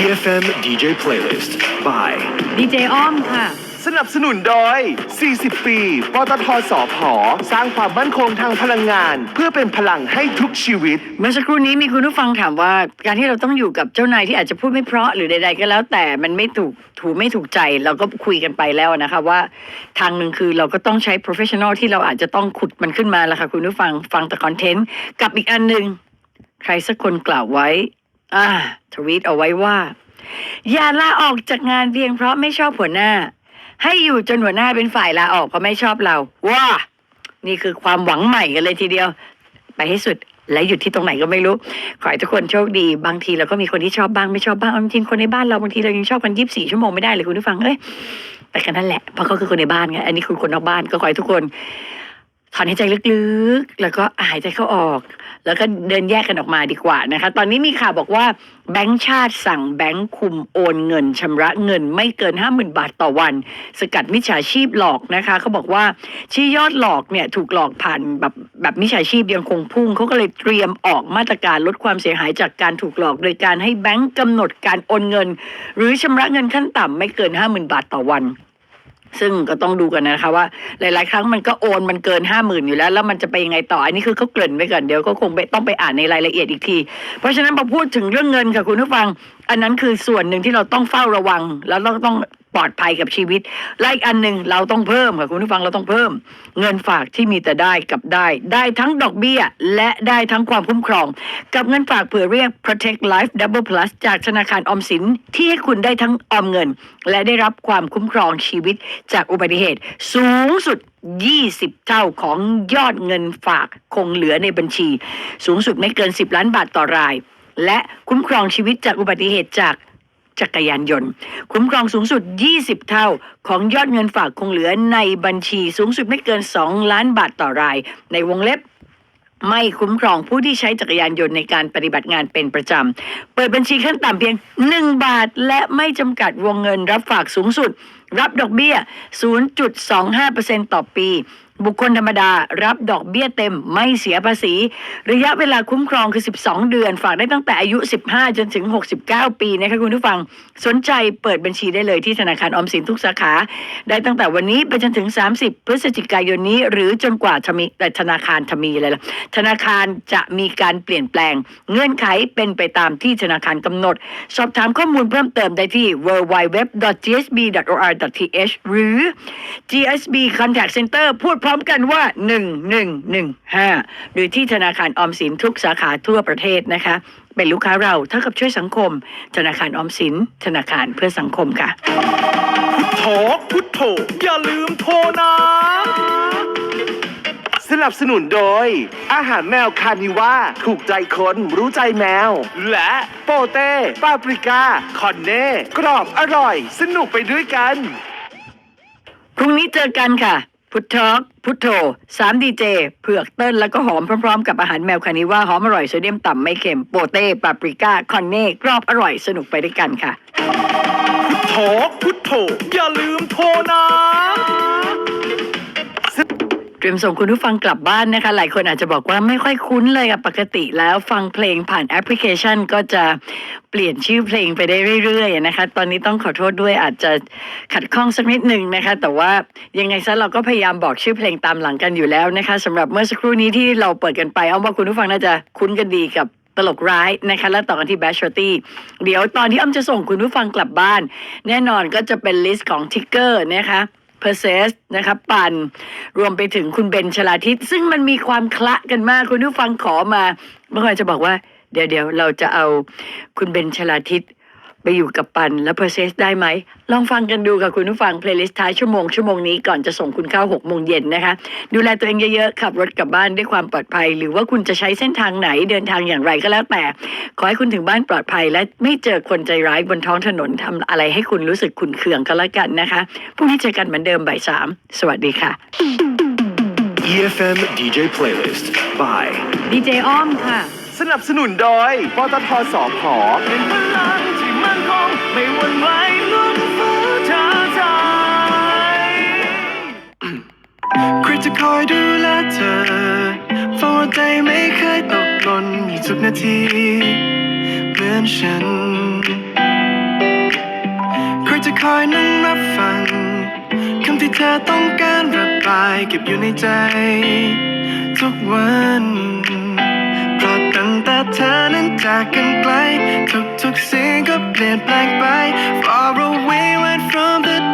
EFM DJ Playlist by ดีเจอ้อมค่ะ สนับสนุนโดย 40 ปี ปตทสพสร้างความมั่นคงทางพลังงาน เพื่อเป็นพลังให้ทุกชีวิต เมื่อสักครู่นี้มีคุณผู้ฟังถามว่า การที่เราต้องอยู่กับเจ้านายที่อาจจะพูดไม่เพราะหรือใด ๆ ก็แล้ว แต่มันไม่ถูกถูไม่ถูกใจเราก็คุยกันไปแล้วนะคะว่า ทางหนึ่งคือเราก็ต้องใช้ professional ที่เราอาจจะต้องขุดมันขึ้นมาแล้วค่ะคุณผู้ฟังฟังแต่คอนเทนต์กับอีกอันหนึ่งใครสักคนกล่าวไว้ อ่าทวีตเอาไว้ว่า อย่าลาออกจากงานเพียงเพราะไม่ชอบหัวหน้า ให้อยู่จนหัวหน้าเป็นฝ่ายลาออกเพราะไม่ชอบเรา ว้า นี่คือความหวังใหม่กันเลยทีเดียว ไปให้สุดและหยุดที่ตรงไหนก็ไม่รู้ ขอให้ทุกคนโชคดี บางทีเราก็มีคนที่ชอบบ้างไม่ชอบบ้างเอาจริงคนในบ้านเราบางทีเรายังชอบกันยี่สิบสี่ชั่วโมงไม่ได้เลยคุณผู้ฟังเอ้ยแต่กันนั่นแหละเพราะเขาคือคนในบ้านไงอันนี้คือคนนอกบ้านก็ขอให้ทุกคนถอนหายใจลึกๆ แล้วก็หายใจเข้าออก แล้วก็เดินแยกกันออกมาดีกว่านะคะ ตอนนี้มีข่าวบอกว่าแบงก์ชาติสั่งแบงก์คุมโอนเงินชำระเงินไม่เกิน 50,000 บาทต่อวัน สกัดมิจฉาชีพหลอกนะคะเขาบอกว่าที่ยอดหลอกเนี่ยถูกหลอกผ่านแบบแบบมิจฉาชีพยังคงพุ่งเขาก็เลยเตรียมออกมาตรการลดความเสียหายจากการถูกหลอก โดยการให้แบงก์กำหนดการโอนเงิน หรือชำระเงินขั้นต่ำไม่เกิน 50,000 บาทต่อวัน ซึ่งก็ต้องดูกันนะคะว่า หลาย ๆ ครั้งมันก็โอนมันเกินห้าหมื่นอยู่แล้ว แล้วมันจะไปยังไงต่ออันนี้คือเขาเกริ่นไว้ก่อนเดี๋ยวก็คงต้องไปอ่านในรายละเอียดอีกที เพราะฉะนั้นพอพูดถึงเรื่องเงินค่ะคุณผู้ฟัง อันนั้นคือส่วนหนึ่งที่เราต้องเฝ้าระวัง แล้วเราต้อง ปลอดภัยกับชีวิตและอีกอันหนึ่งเราต้องเพิ่มค่ะคุณผู้ฟังเราต้องเพิ่ม เงินฝากที่มีแต่ได้กับได้ ได้ทั้งดอกเบี้ย และได้ทั้งความคุ้มครอง กับเงินฝากเผื่อเรียก Protect Life Double Plus จากธนาคารออมสินที่ให้คุณได้ทั้งออมเงิน และได้รับความคุ้มครองชีวิตจากอุบัติเหตุ สูงสุด 20 เท่าของยอดเงินฝากคงเหลือในบัญชี สูงสุดไม่เกิน 10 ล้านบาทต่อราย และคุ้มครองชีวิตจากอุบัติเหตุจาก จักรยานยนต์ คุ้มครองสูงสุด 20 เท่า ของยอดเงินฝากคงเหลือในบัญชีสูงสุดไม่เกิน 2 ล้านบาทต่อราย ในวงเล็บไม่คุ้มครองผู้ที่ใช้จักรยานยนต์ในการปฏิบัติงานเป็นประจำ เปิดบัญชีขั้นต่ำเพียง 1 บาท และไม่จำกัดวงเงินรับฝากสูงสุด รับดอกเบี้ย 0.25%ต่อปี บุคคลธรรมดารับดอกเบี้ยเต็มไม่เสียภาษี ระยะเวลาคุ้มครองคือ 12 เดือน ฝากได้ตั้งแต่อายุ 15 จนถึง 69 ปีนะคะคุณผู้ฟังสนใจเปิดบัญชีได้เลยที่ธนาคารออมสินทุกสาขา ได้ตั้งแต่วันนี้ไปจนถึง 30 พฤศจิกายนนี้ หรือจนกว่าจะมีธนาคารจะมีอะไรล่ะธนาคารจะมีการเปลี่ยนแปลง เงื่อนไขเป็นไปตามที่ธนาคารกำหนด สอบถามข้อมูลเพิ่มเติมได้ที่ www.gsb.or.th หรือ GSB Contact Center พูดพร้อมกันว่า 1115 หรือที่ธนาคารออมสินทุกสาขาทั่วประเทศนะคะ เป็นลูกค้าเราเท่ากับช่วยสังคม ธนาคารออมสิน ธนาคารเพื่อสังคมค่ะ พุทโธพุทโธอย่าลืมโทรนะ สนับสนุนโดย อาหารแมวคานิว่าถูกใจคนรู้ใจแมว และโปเต้ปาปริก้าคอนเน่ กรอบอร่อย สนุกไปด้วยกัน พรุ่งนี้เจอกันค่ะ พุททอกพุทโธสามดีเจเผือกเติ้ลแล้วก็หอมพร้อมๆ กับอาหารแมวคานิว่าหอมอร่อยโซเดียมต่ำไม่เค็ม โปเต้ปาปริก้า คอนเน่กรอบอร่อยสนุกไปด้วยกันค่ะ พุทโธพุทโธอย่าลืมโทร รียมส่งคุณผู้ฟังกลับบ้านนะคะ หลายคนอาจจะบอกว่าไม่ค่อยคุ้นเลยกับปกติแล้วฟังเพลงผ่านแอปพลิเคชันก็จะเปลี่ยนชื่อเพลงไปได้เรื่อยๆนะคะ ตอนนี้ต้องขอโทษด้วยอาจจะขัดข้องสักนิดหนึ่งนะคะ แต่ว่ายังไงซะเราก็พยายามบอกชื่อเพลงตามหลังกันอยู่แล้วนะคะสำหรับเมื่อสักครู่นี้ที่เราเปิดกันไปเอาว่าคุณผู้ฟังน่าจะคุ้นกันดีกับตลกร้ายนะคะแล้วต่อกันที่แบชชอตี้เดี๋ยวตอนที่อ้อมจะส่งคุณผู้ฟังกลับบ้าน แน่นอนก็จะเป็นลิสต์ของทิกเกอร์นะคะ พอร์เซสนะคะปันรวมไปถึงคุณเบนชลาทิศซึ่งมันมีความคละกันมากคุณผู้ฟังขอมาเมื่อวานจะบอกว่า เดี๋ยวเดี๋ยวเราจะเอาคุณเบนชลาทิศ ไปอยู่กับปันแล้วเพอร์เซสได้ไหม ลองฟังกันดูค่ะคุณผู้ฟังเพลย์ลิสต์ท้ายชั่วโมงชั่วโมงนี้ก่อนจะส่งคุณเข้าหกโมงเย็นนะคะ ดูแลตัวเองเยอะๆ ขับรถกลับบ้านด้วยความปลอดภัย หรือว่าคุณจะใช้เส้นทางไหนเดินทางอย่างไรก็แล้วแต่ ขอให้คุณถึงบ้านปลอดภัย และไม่เจอคนใจร้ายบนท้องถนนทำอะไรให้คุณรู้สึกขุนเคืองก็แล้วกันนะคะพรุ่งนี้เจอกันเหมือนเดิมบ่ายสามสวัสดีค่ะ EFM DJ Playlist by ดีเจอ้อมค่ะ สนับสนุนโดยปตทสพเป็นพลังที่มั่นคง ไม่หวั่นไหวล้นฟ้นเธอใจใครจะคอยดูแลเธอเฝ้าใจไม่เคยตกหล่นในทุกนาทีเหมือนฉัน ใครจะคอยนั่งรับฟังคำที่เธอต้องการระบายเก็บอยู่ในใจ ทุกวัน turning dark and blind. Far away, went from the